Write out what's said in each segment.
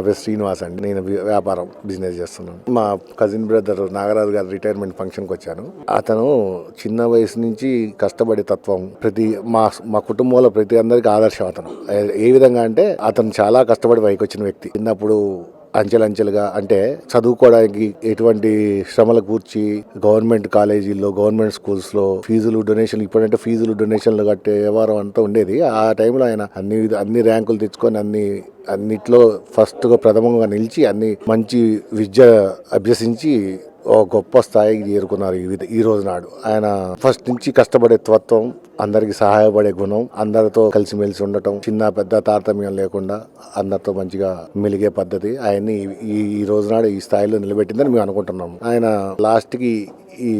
పేరు శ్రీనివాస్ అండి. నేను వ్యాపారం బిజినెస్ చేస్తున్నాను. మా కజిన్ బ్రదర్ నాగరాజు గారి రిటైర్మెంట్ ఫంక్షన్కి వచ్చాను. అతను చిన్న వయసు నుంచి కష్టపడే తత్వం ప్రతి మా మా కుటుంబంలో ప్రతి అందరికి ఆదర్శం అతను. ఏ- ఏ విధంగా అంటే అతను చాలా కష్టపడి పైకి వచ్చిన వ్యక్తి. చిన్నప్పుడు అంచెలంచెలుగా అంటే చదువుకోవడానికి ఎటువంటి శ్రమలు కూర్చి గవర్నమెంట్ కాలేజీల్లో గవర్నమెంట్ స్కూల్స్లో ఫీజులు డొనేషన్లు ఇప్పుడంటే ఫీజులు డొనేషన్లు కట్టే వ్యవహారం అంతా ఉండేది. ఆ టైంలో ఆయన అన్ని అన్ని ర్యాంకులు తెచ్చుకొని అన్ని అన్నిట్లో ఫస్ట్గా ప్రథమంగా నిలిచి అన్ని మంచి విద్య అభ్యసించి గొప్ప స్థాయికి చేరుకున్నారు ఈ ఈ రోజు నాడు. ఆయన ఫస్ట్ నుంచి కష్టపడే తత్వం అందరికి సహాయపడే గుణం అందరితో కలిసిమెలిసి ఉండటం చిన్న పెద్ద తారతమ్యం లేకుండా అందరితో మంచిగా మెలిగే పద్ధతి ఆయన్ని ఈ ఈ రోజు నాడు ఈ స్థాయిలో నిలబెట్టిందని మేము అనుకుంటున్నాం ఆయన లాస్ట్కి ఈ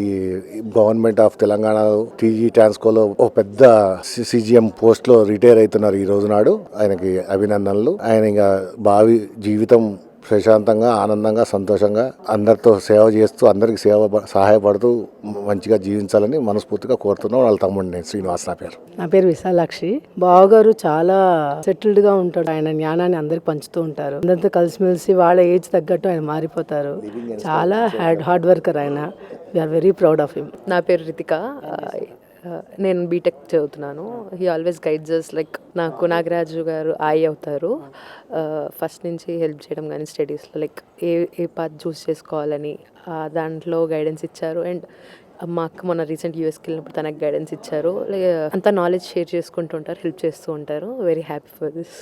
గవర్నమెంట్ ఆఫ్ తెలంగాణ టీజీ ట్రాన్స్కోలో ఒక పెద్ద సిజిఎం పోస్ట్లో రిటైర్ అవుతున్నారు ఈ రోజు నాడు. ఆయనకి అభినందనలు. ఆయన ఇంకా భావి జీవితం ప్రశాంతంగా ఆనందంగా సంతోషంగా అందరితో సేవ చేస్తూ అందరికి సేవ సహాయపడుతూ మంచిగా జీవించాలని మనస్ఫూర్తిగా కోరుతున్నాం వాళ్ళ తమ్ముడిని నేను శ్రీనివాస్ నా పేరు. నా పేరు విశాలాక్షి. బావగారు చాలా సెటిల్డ్గా ఉంటాడు ఆయన జ్ఞానాన్ని అందరికి పంచుతూ ఉంటారు. అందరితో కలిసిమెలిసి వాళ్ళ ఏజ్ తగ్గట్టు ఆయన మారిపోతారు. చాలా హార్డ్ హార్డ్ వర్కర్ ఆయన. We're very proud of him నా పేరు రితిక. నేను బీటెక్ చదువుతున్నాను. హీ ఆల్వేస్ గైడ్జెస్ లైక్ నాకు నాగరాజు గారు ఐ అవుతారు. Uh, ఫస్ట్ నుంచి హెల్ప్ చేయడం కానీ స్టడీస్లో లైక్ ఏ ఏ పాత్ చూస్ చేసుకోవాలని దాంట్లో గైడెన్స్ ఇచ్చారు. అండ్ uh, మా అక్క మొన్న రీసెంట్ యూఎస్కి వెళ్ళినప్పుడు తనకు గైడెన్స్ ఇచ్చారు. లైక్ అంతా నాలెడ్జ్ షేర్ చేసుకుంటూ ఉంటారు హెల్ప్ చేస్తూ ఉంటారు. Very happy for this